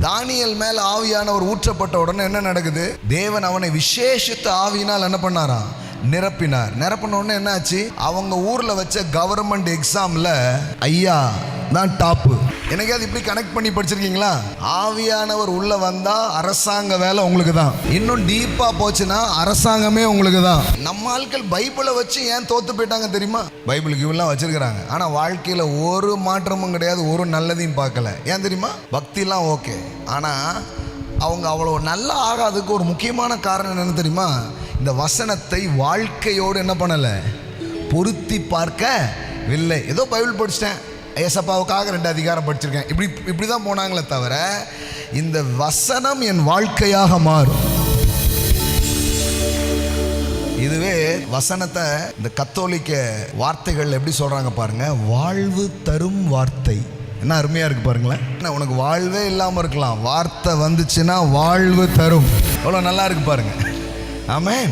Daniel மேல் ஆவியானவர் ஊற்றப்பட்ட உடனே என்ன நடக்குது? தேவன் அவனை விசேஷித்த ஆவியினால் என்ன பண்ணாராம் நிரப்பினார். நிரப்பின உடனே என்னாச்சு? அவங்க ஊர்ல வச்ச கவர்மெண்ட் எக்ஸாம்ல ஐயா தான் டாப்பு எனக்காவது இப்படி கனெக்ட் பண்ணி படிச்சிருக்கீங்களா? ஆவியானவர் உள்ள வந்தா அரசாங்க வேலை உங்களுக்கு தான் இன்னும் டீப்பா போச்சுன்னா அரசாங்கமே உங்களுக்கு தான் நம்ம ஆட்கள் பைபிளை வச்சு ஏன் தோத்து போயிட்டாங்க தெரியுமா? பைபிளுக்கு இவெல்லாம் வச்சிருக்கிறாங்க. ஆனா வாழ்க்கையில ஒரு மாற்றமும் கிடையாது ஒரு நல்லதையும் பார்க்கல. ஏன் தெரியுமா? பக்திலாம் ஓகே. ஆனா அவங்க அவ்வளோ நல்லா ஆகாததுக்கு ஒரு முக்கியமான காரணம் என்னன்னு தெரியுமா? இந்த வசனத்தை வாழ்க்கையோடு என்ன பண்ணலை? பொருத்தி பார்க்கவில்லை. ஏதோ பைபிள் படிச்சிட்டேன். ஏசப்பாவுக்காக ரெண்டு அதிகாரம் படிச்சிருக்கேன். இப்படி இப்படி தான் போனாங்களே தவிர இந்த வசனம் என் வாழ்க்கையாக மாறும். இதுவே வசனத்தை இந்த கத்தோலிக்க வார்த்தைகள் எப்படி சொல்கிறாங்க பாருங்க? வாழ்வு தரும் வார்த்தை. என்ன அருமையாக இருக்கு பாருங்களேன். என்ன உனக்கு வாழ்வே இல்லாமல் இருக்கலாம். வார்த்தை வந்துச்சுன்னா வாழ்வு தரும். எவ்வளோ நல்லா இருக்கு பாருங்க. ஆமேன்